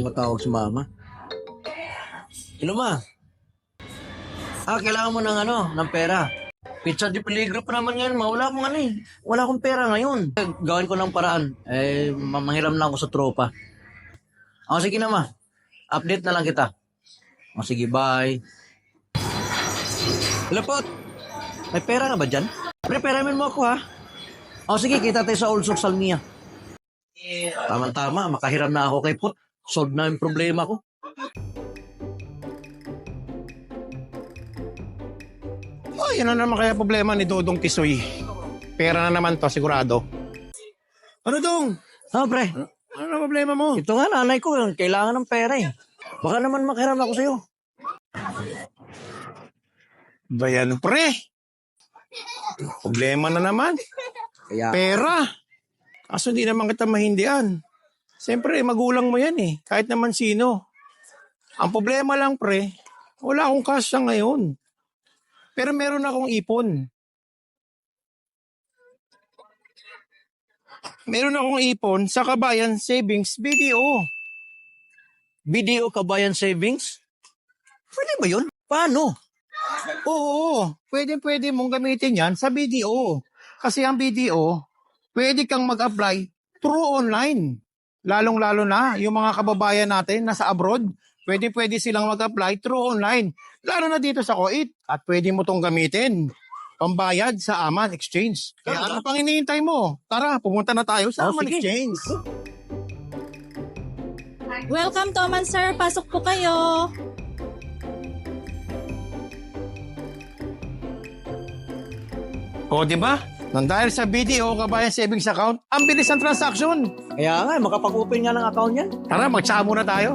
Tumatawag si mama. Hello, ma. Ah, kailangan mo ng ano, ng pera. Pizza di peligro pa naman ngayon, ma. Wala akong ano eh. Wala akong pera ngayon. Gawin ko ng paraan. Eh, mamahiram na ako sa tropa. O, sige na, ma. Update na lang kita. O, sige, bye. Hello, pot. May pera ka ba dyan? Pre, peramin mo ako, ha? O, sige, kita tayo sa Old Social Mia. Tama-tama, makahiram na ako kay Pot. Solve na yung problema ko. Oh, yun na naman kaya problema ni Dodong Tisoy. Pera na naman to, sigurado. Ano dong? Ah, pre. Ano na problema mo? Ito nga, nanay ko, yun, kailangan ng pera eh. Baka naman makahiram ako sa'yo. Ba yan, pre? Problema na naman. Kaya, Pera. Kaso hindi naman kita mahindian. Siyempre, magulang mo yan eh. Kahit naman sino. Ang problema lang, pre, wala akong cash ngayon. Pero meron akong ipon. Meron akong ipon sa Kabayan Savings BDO. BDO Kabayan Savings? Pwede ba yun? Paano? Oo, pwede pwede mong gamitin yan sa BDO. Kasi ang BDO, pwede kang mag-apply through online. Lalong-lalo na yung mga kababayan natin nasa abroad, pwede pwede silang mag-apply through online. Lalo na dito sa Kuwait at pwede mo tong gamitin. Pambayad sa Aman Exchange. Kaya ano pang hinihintay mo? Tara, pumunta na tayo sa Oh, Aman sige. Exchange. Welcome to Oman, sir. Pasok po kayo. O, di ba? Nang dahil sa BDO Kabayan Savings Account, ang bilis ng transaction. Kaya nga, makapag-open nga ng account yan. Tara, magsama na tayo.